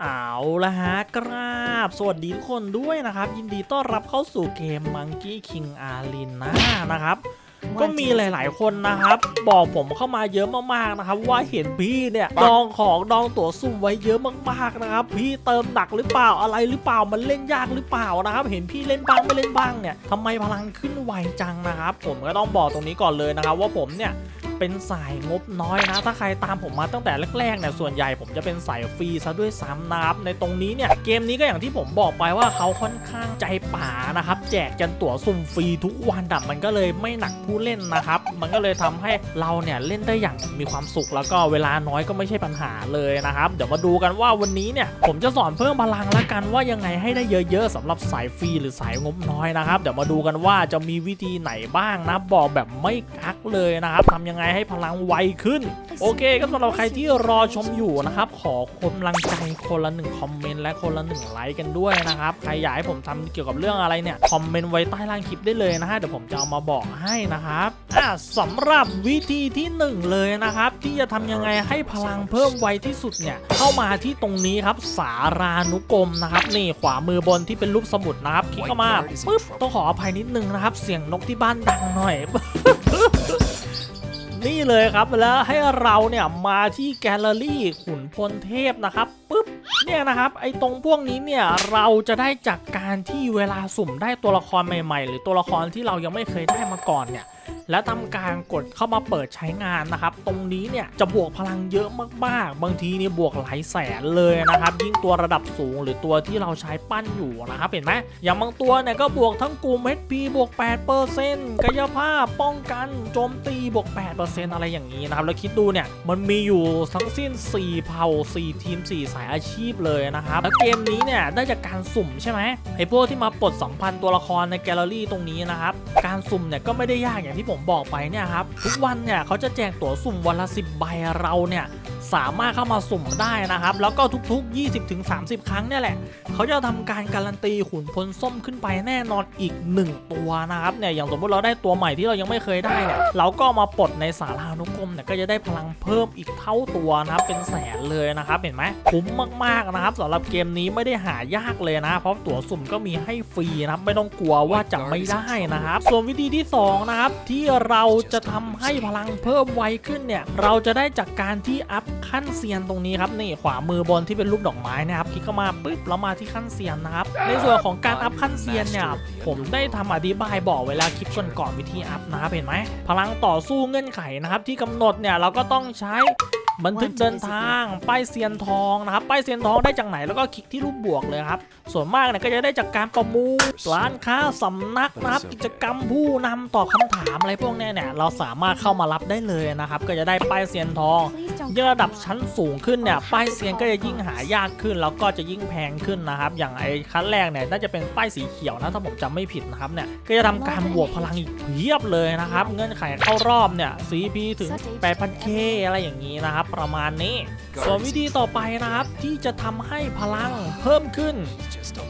เอาละฮะกราบ สวัสดีทุกคนด้วยนะครับ ยินดีต้อนรับเข้าสู่เกม Monkey King Arena นะครับ ก็มีหลาย ๆ คนนะครับ บอกผมเข้ามาเยอะมาก ๆ นะครับ ว่าเห็นพี่เนี่ย ดองของดองตั๋วซุ่มไว้เยอะมาก ๆ นะครับ พี่เติมหนักหรือเปล่าอะไรหรือเปล่ามันเล่นยากหรือเปล่านะครับ เห็นพี่เล่นบ้างไม่เล่นบ้างเนี่ยทำไมพลังขึ้นไวจังนะครับ ผมก็ต้องบอกตรงนี้ก่อนเลยนะครับ ว่าผมเนี่ย เป็นสายงบน้อยนะ ถ้าใครตามผมมาตั้งแต่แรกๆเนี่ยส่วนใหญ่ผมจะเป็นสายฟรีซะด้วยซ้ำนะครับในตรงนี้เนี่ยเกมนี้ก็อย่างที่ผมบอกไปว่าเขาค่อนข้างใจป่านะครับแจกจนตั๋วสุ่มฟรีทุกวันดับมันก็เลยไม่หนักผู้เล่นนะครับ มันก็เลยทำให้เราเนี่ยเล่นได้อย่างมีความสุขแล้วก็เวลาน้อยก็ไม่ใช่ปัญหาเลยนะครับ เดี๋ยวมาดูกันว่าวันนี้เนี่ยผมจะสอนเพิ่มพลังละกันว่ายังไงให้ได้เยอะๆสำหรับสายฟรีหรือสายงบน้อยนะครับ เดี๋ยวมาดูกันว่าจะมีวิธีไหนบ้างนะบอกแบบไม่กักเลยนะครับทำยังไงให้พลังไวขึ้น โอเคก็สำหรับใครที่รอชมอยู่นะครับ ขอคนกำลังใจคนละหนึ่งคอมเมนต์และคนละหนึ่งไลค์กันด้วยนะครับใครอยากให้ผมทำเกี่ยวกับเรื่องอะไรเนี่ยคอมเมนต์ไว้ใต้ล่างคลิปได้เลยนะฮะเดี๋ยวผมจะเอามาบอกให้นะครับอะสำหรับวิธีที่หนึ่งเลยนะครับ ที่จะทำยังไงให้พลังเพิ่มไวที่สุดเนี่ยเข้ามาที่ตรงนี้ครับสารานุกรมนะครับนี่ขวามือบนที่เป็นรูปสมุดนะครับคลิกเข้ามาปึ๊บต้องขออภัยนิดนึงนะครับ เสียงนกที่บ้านดังหน่อย นี่เลยครับแล้วให้เราเนี่ยมาที่แกลเลอรี่ขุนพลเทพนะครับปุ๊บเนี่ยนะครับไอ้ตรงพวกนี้เนี่ยเราจะได้จากการที่เวลาสุ่มได้ตัวละครใหม่ ๆ หรือตัวละครที่เรายังไม่เคยได้มาก่อนเนี่ย และทำการกดเข้ามาเปิดใช้งานนะครับ ตรงนี้เนี่ยจะบวกพลังเยอะมากๆ บางทีนี่บวกหลายแสนเลยนะครับ ยิ่งตัวระดับสูงหรือตัวที่เราใช้ปั้นอยู่นะครับเห็นไหมอย่างบางตัวเนี่ยก็บวกทั้งกลุ่ม HP บวก8%กายภาพป้องกันโจมตีบวก8%อะไรอย่างนี้นะครับแล้วคิดดูเนี่ยมันมีอยู่ทั้งสิ้น 4 เผ่า 4 ทีม 4 สายอาชีพเลยนะครับแล้วเกมนี้เนี่ยได้จากการสุ่มใช่ไหมไอ้พวกที่มาปลดสัมพันธ์ตัวละครในแกลเลอรี่ตรงนี้นะครับการสุ่มเนี่ยก็ไม่ได้ยากอย่างที่ผมบอกไปเนี่ยครับทุกวันเนี่ยเขาจะแจกตั๋วสุ่มวันละ 10 ใบเราเนี่ย สามารถเข้ามาสุ่มได้นะครับ แล้วก็ทุก ๆ 20-30 ครั้งเนี่ยแหละ เขาจะทำการการันตีขุนพลส้มขึ้นไปแน่นอนอีก 1 ตัวนะครับเนี่ยอย่างสมมติเราได้ตัวใหม่ที่เรายังไม่เคยได้เนี่ยเราก็มาปลดในสารานุกรมเนี่ยก็จะได้พลังเพิ่มอีกเท่าตัวนะครับเป็นแสนเลยนะครับเห็นไหมคุ้มมากๆนะครับสำหรับเกมนี้ไม่ได้หายากเลยนะ เพราะตั๋วสุ่มก็มีให้ฟรีนะไม่ต้องกลัวว่าจะไม่ได้นะครับ ส่วนวิธีที่สองนะครับ ที่เราจะทำให้พลังเพิ่มไวขึ้นเนี่ย เราจะได้จากการที่อัพขั้นเซียนตรงนี้ครับนี่ขวามือบนที่เป็นรูปดอกไม้นะครับคลิกเข้ามาปุ๊บแล้วมาที่ขั้นเซียนนะครับในส่วนของการอัพขั้นเซียนเนี่ยผมได้ทำอธิบายบอกเวลาคลิปก่อนๆวิธีอัพนะครับเห็นไหมพลังต่อสู้เงื่อนไขนะครับที่กำหนดเนี่ยเราก็ต้องใช้บันทึกเดินทางป้ายเซียนทองนะครับป้ายเซียนทองได้จากไหนแล้วก็คลิกที่รูปบวกเลยครับ ส่วนมากเนี่ยก็จะได้จากการประมูลร้านค้าสำนักนะครับกิจกรรมผู้นำตอบคำถามอะไรพวกนี้เนี่ยเราสามารถเข้ามารับได้เลยนะครับ ก็จะได้ป้ายเซียนทอง ยิ่งระดับชั้นสูงขึ้นเนี่ยป้ายเซียนก็จะยิ่งหายากขึ้น แล้วก็จะยิ่งแพงขึ้นนะครับ อย่างไอ้ขั้นแรกเนี่ยน่าจะเป็นป้ายสีเขียวนะถ้าผมจำไม่ผิดนะครับเนี่ยก็จะทำการบวกพลังอีกเพียบเลยนะครับ เงื่อนไขเข้ารอบเนี่ย CP ถึง 8,000K อะไรอย่างนี้นะครับ ประมาณนี้ ส่วนวิธีต่อไปนะครับที่จะทำให้พลังเพิ่มขึ้น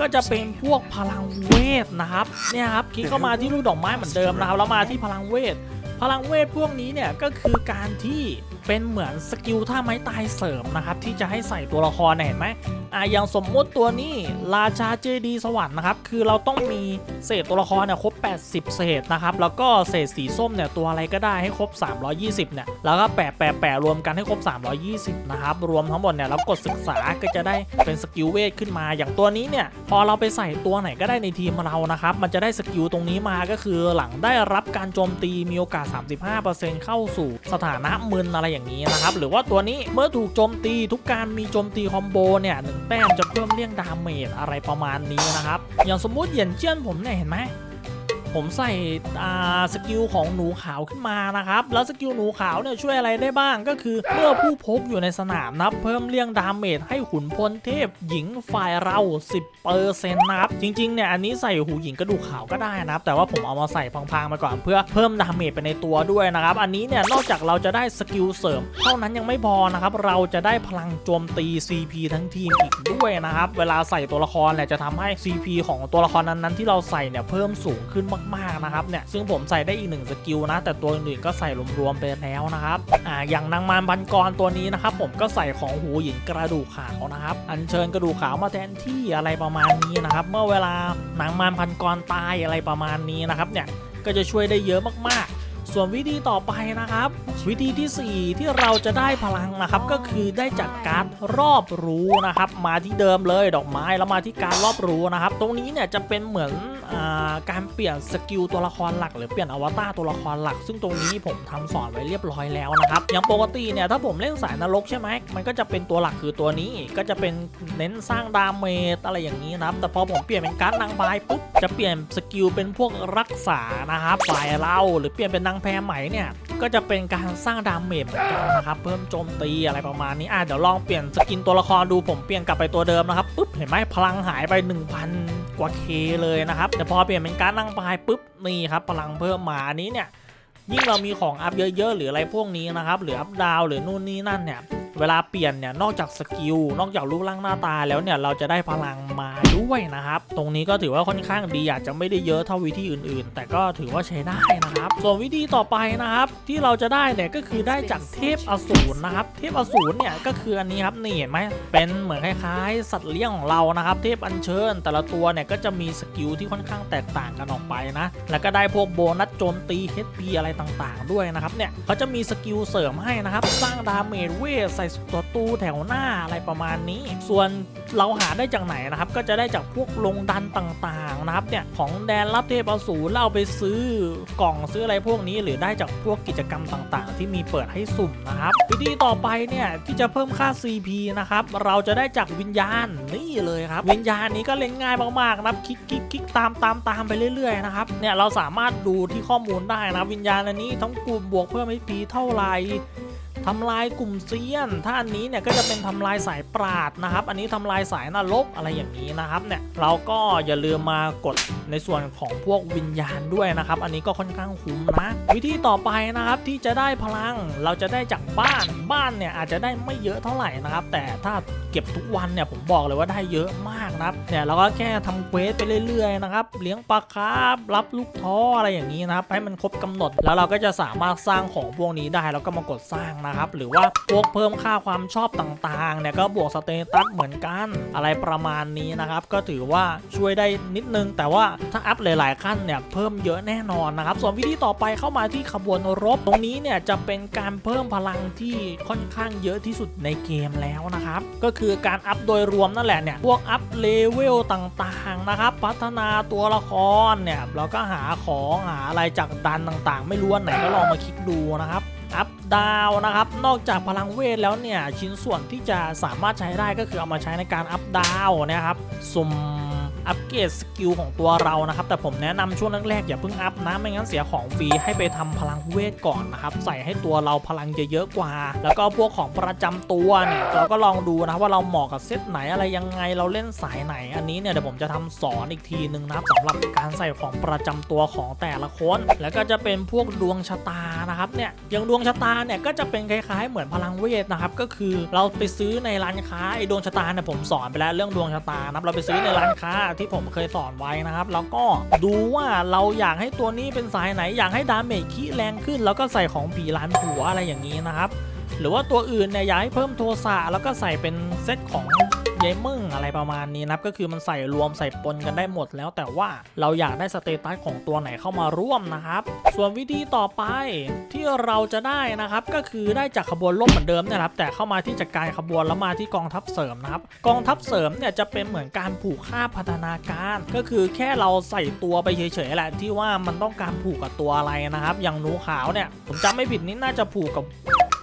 ก็จะเป็นพวกพลังเวทนะครับเนี่ยครับคลิกเข้ามาที่รูปดอกไม้เหมือนเดิมนะครับแล้วมาที่พลังเวทพลังเวทพวกนี้เนี่ยก็คือการที่ เป็นเหมือนสกิลท่าไม้ตายเสริมนะครับ ที่จะให้ใส่ตัวละครเนี่ยเห็นไหมอ่าอย่างสมมุติตัวนี้ราชาเจดีสวรรค์นะครับ คือเราต้องมีเศษตัวละครเนี่ยครบ 80 เศษนะครับ แล้วก็เศษสีส้มเนี่ยตัวอะไรก็ได้ให้ครบ 320 เนี่ย แล้วก็แปะแปะแปะรวมกันให้ครบ 320 นะครับ รวมทั้งหมดเนี่ยเรากดศึกษาก็จะได้เป็นสกิลเวทขึ้นมา อย่างตัวนี้เนี่ย พอเราไปใส่ตัวไหนก็ได้ในทีมเรานะครับ มันจะได้สกิลตรงนี้มาก็คือหลังได้รับการโจมตีมีโอกาส 35%เข้าสู่สถานะมึนอะไรอย่างนี้นะครับ หรือว่าตัวนี้เมื่อถูกโจมตีทุกการมีโจมตีคอมโบเนี่ยหนึ่งแต้มจะเพิ่มเลี่ยงดาเมจอะไรประมาณนี้นะครับ อย่างสมมุติเหยียนเจี้ยนผมเนี่ยเห็นไหม ผมใส่สกิลของหนูขาวขึ้นมานะครับ แล้วสกิลหนูขาวเนี่ยช่วยอะไรได้บ้างก็คือ เมื่อผู้พบอยู่ในสนามนะครับเพิ่มเลี่ยงดาเมจให้ขุนพลเทพหญิงฝ่ายเรา 10%นะครับ จริงๆเนี่ยอันนี้ใส่หูหญิงกระดูกขาวก็ได้นะครับ แต่ว่าผมเอามาใส่พังๆมาก่อนเพื่อเพิ่มดาเมจไปในตัวด้วยนะครับ อันนี้เนี่ยนอกจากเราจะได้สกิลเสริม เท่านั้นยังไม่พอนะครับเราจะได้พลังโจมตี CP ทั้งทีมอีกด้วยนะครับเวลาใส่ตัวละครเนี่ยจะทำให้ CP ของตัวละครนั้นๆที่เราใส่เนี่ยเพิ่มสูงขึ้นมมากๆนะครับเนี่ยซึ่งผมใส่ได้อีกหนึ่งสกิลนะ แต่ตัวอื่นๆก็ใส่รวมๆไปแล้วนะครับอ่าอย่างนางมารบันกรตัวนี้นะครับผมก็ใส่ของหูหยินกระดูกขาวนะครับอัญเชิญกระดูกขาวมาแทนที่อะไรประมาณนี้นะครับเมื่อเวลานางมารพันกรตายอะไรประมาณนี้นะครับเนี่ยก็จะช่วยได้เยอะมากๆ ส่วนวิธีต่อไปนะครับ วิธีที่ 4 ที่เราจะได้พลังนะครับ ก็คือได้จากการรอบรู้นะครับ มาที่เดิมเลยดอกไม้แล้วมาที่การรอบรู้นะครับ ตรงนี้เนี่ยจะเป็นเหมือนอการเปลี่ยนสกิลตัวละครหลัก หรือเปลี่ยนอวตารตัวละครหลัก ซึ่งตรงนี้ผมทำสอนไว้เรียบร้อยแล้วนะครับอย่างปกติเนี่ยถ้าผมเล่นสายนรกใช่ไหมมันก็จะเป็นตัวหลักคือตัวนี้ก็จะเป็นเน้นสร้างดาเมจอะไรอย่างนี้นะครับ แต่พอผมเปลี่ยนเป็นการนางบายปุ๊บจะเปลี่ยนสกิลเป็นพวกรักษานะครับฝ่ายเราหรือเปลี่ยนเป็นนางแพรไหมเนี่ยก็จะเป็นการสร้างดาเมจเหมือนกันนะครับเพิ่มโจมตีอะไรประมาณนี้อะเดี๋ยวลองเปลี่ยนสกินตัวละครดูผมเปลี่ยนกลับไปตัวเดิมนะครับปุ๊บเห็นไหมพลังหายไป 1,000 กว่าเคเลยนะครับแต่พอเปลี่ยนเป็นการนั่งพายปุ๊บนี่ครับพลังเพิ่มมาอันนี้เนี่ยยิ่งเรามีของอัพเยอะๆ หรืออะไรพวกนี้นะครับหรืออัพดาวหรือนู่นนี่นั่นเนี่ย เวลาเปลี่ยนเนี่ยนอกจากสกิลนอกจากรูปร่างหน้าตาแล้วเนี่ยเราจะได้พลังมาด้วยนะครับ ตรงนี้ก็ถือว่าค่อนข้างดีอาจจะไม่ได้เยอะเท่าวิธีอื่นๆ แต่ก็ถือว่าใช้ได้นะครับส่วนวิธีต่อไปนะครับ ที่เราจะได้เนี่ยก็คือได้จากเทพอสูรนะครับ เทพอสูรเนี่ยก็คืออันนี้ครับนี่เห็นไหมเป็นเหมือนคล้ายๆ สัตว์เลี้ยงของเรานะครับ เทพอัญเชิญ แต่ละตัวเนี่ยก็จะมีสกิลที่ค่อนข้างแตกต่างกันออกไปนะ แล้วก็ได้พวกโบนัสโจมตี HP อะไรต่างๆ ด้วยนะครับเนี่ยเขาจะมีสกิลเสริมให้นะครับ สร้างดาเมจเวทใส่ตัวตู้แถวหน้าอะไรประมาณนี้ ส่วนเราหาได้จากไหนนะครับ ก็จะได้จากพวกลงดันต่างๆนะครับเนี่ยของแดนรับเทพอสูรแล้วเอาไปซื้อกล่องซื้ออะไรพวกนี้ หรือได้จากพวกกิจกรรมต่างๆ ที่มีเปิดให้สุ่มนะครับวิธีต่อไปเนี่ยที่จะเพิ่มค่า CP นะครับเราจะได้จากวิญญาณนี่เลยครับ วิญญาณนี้ก็เล่นง่ายมากๆนะครับคลิกคลิกคลิกตามตามตามไปเรื่อยๆนะครับเนี่ยเราสามารถดูที่ข้อมูลได้นะวิญญาณอันนี้ทั้งกลุ่มบวกเพิ่ม HP เท่าไหร่ ทำลายกลุ่มเซียน ถ้าอันนี้เนี่ยก็จะเป็นทำลายสายปราดนะครับ อันนี้ทำลายสายนรกอะไรอย่างนี้นะครับเนี่ยเราก็อย่าลืมมากดในส่วนของพวกวิญญาณด้วยนะครับ อันนี้ก็ค่อนข้างคุ้มนะ วิธีต่อไปนะครับที่จะได้พลังเราจะได้จากบ้านบ้านเนี่ยอาจจะได้ไม่เยอะเท่าไหร่นะครับ แต่ถ้าเก็บทุกวันเนี่ยผมบอกเลยว่าได้เยอะมากนะครับเนี่ยเราก็แค่ทำเควสไปเรื่อยๆนะครับเลี้ยงปลาคาร์ฟรับลูกท้ออะไรอย่างนี้นะครับให้มันครบกำหนด แล้วเราก็จะสามารถสร้างของพวกนี้ได้แล้วก็มากดสร้างนะครับ หรือว่าพวกเพิ่มค่าความชอบต่างๆเนี่ยก็บวกสเตตัสเหมือนกันอะไรประมาณนี้นะครับ ก็ถือว่าช่วยได้นิดนึง แต่ว่าถ้าอัพหลาย ๆ ขั้นเนี่ยเพิ่มเยอะแน่นอนนะครับ ส่วนวิธีต่อไปเข้ามาที่ขบวนรบ ตรงนี้เนี่ยจะเป็นการเพิ่มพลังที่ค่อนข้างเยอะที่สุดในเกมแล้วนะครับ ก็คือการอัพโดยรวมนั่นแหละเนี่ยพวกอัพเลเวลต่างๆนะครับ พัฒนาตัวละครเนี่ยเราก็หาของหาอะไรจากดันต่างๆ ไม่รู้อันไหนก็ลองมาคลิกดูนะครับ อัพดาวนะครับ นอกจากพลังเวทแล้วเนี่ย ชิ้นส่วนที่จะสามารถใช้ได้ก็คือเอามาใช้ในการอัพดาวนะครับสุ่ม อัปเกรดสกิลของตัวเรานะครับ แต่ผมแนะนำช่วงแรกๆอย่าเพิ่งอัพนะไม่งั้นเสียของฟรีให้ไปทำพลังเวทก่อนนะครับ ใส่ให้ตัวเราพลังเยอะๆกว่า แล้วก็พวกของประจำตัวเนี่ยเราก็ลองดูนะว่าเราเหมาะกับเซตไหนอะไรยังไงเราเล่นสายไหน อันนี้เนี่ยเดี๋ยวผมจะทำสอนอีกทีหนึ่งนะครับสำหรับการใส่ของประจำตัวของแต่ละคน แล้วก็จะเป็นพวกดวงชะตานะครับเนี่ยอย่างดวงชะตาเนี่ยก็จะเป็นคล้ายๆ เหมือนพลังเวทนะครับก็คือเราไปซื้อในร้านค้าไอ้ดวงชะตาเนี่ยผมสอนไปแล้วเรื่องดวงชะตานะครับเราไปซื้อในร้านค้าที่ผมเคยสอนไว้นะครับ แล้วก็ดูว่าเราอยากให้ตัวนี้เป็นสายไหน อยากให้ดาเมจขี้แรงขึ้น แล้วก็ใส่ของผีล้านหัวอะไรอย่างนี้นะครับ หรือว่าตัวอื่นเนี่ยอยากให้เพิ่มโทสะแล้วก็ใส่เป็นเซตของ เยมึ่งอะไรประมาณนี้นะครับก็คือมันใส่รวมใส่ปนกันได้หมดแล้วแต่ว่าเราอยากได้สเตตัสของตัวไหนเข้ามาร่วมนะครับ ส่วนวิธีต่อไปที่เราจะได้นะครับ ก็คือได้จากขบวนลบเหมือนเดิมเนยครับ แต่เข้ามาที่จัดการขบวนแล้วมาที่กองทัพเสริมนะครับ กองทัพเสริมเนี่ยจะเป็นเหมือนการผูกค่าพัฒนาการ ก็คือแค่เราใส่ตัวไปเฉยๆแหละที่ว่ามันต้องการผูกกับตัวอะไรนะครับ อย่างหนูขาวเนี่ยผมจำไม่ผิดนี่น่าจะผูกกับ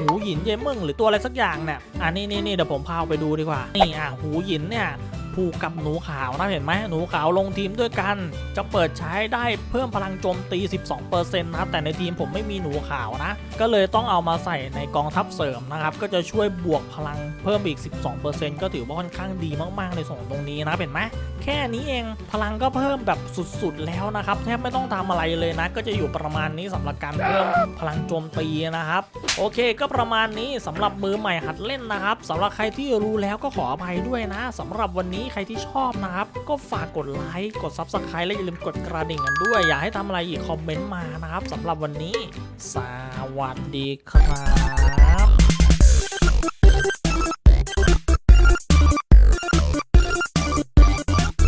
หูหินเยมึงหรือตัวอะไรสักอย่างเนี่ยอ่านี่นี่นี่เดี๋ยวผมพาไปดูดีกว่านี่อะหูหินเนี่ย ผูกกับหนูขาวนะเห็นไหมหนูขาวลงทีมด้วยกัน จะเปิดใช้ได้เพิ่มพลังโจมตี 12%นะแต่ในทีมผมไม่มีหนูขาวนะ ก็เลยต้องเอามาใส่ในกองทัพเสริมนะครับ ก็จะช่วยบวกพลังเพิ่มอีก 12%ก็ถือว่าค่อนข้างดีมากๆในส่วนตรงนี้นะเห็นไหมแค่นี้เองพลังก็เพิ่มแบบสุดๆแล้วนะครับแทบไม่ต้องทำอะไรเลยนะ ก็จะอยู่ประมาณนี้สำหรับการเพิ่มพลังโจมตีนะครับ โอเคก็ประมาณนี้สำหรับมือใหม่หัดเล่นนะครับสำหรับใครที่รู้แล้วก็ขออภัยด้วยนะสำหรับวันนี้ใครที่ชอบนะครับ ก็ฝากกดไลค์กด Subscribe และอย่าลืมกดกระดิ่งกันด้วย อยากให้ทำอะไรอีกคอมเมนต์มานะครับสำหรับวันนี้ สวัสดีครับ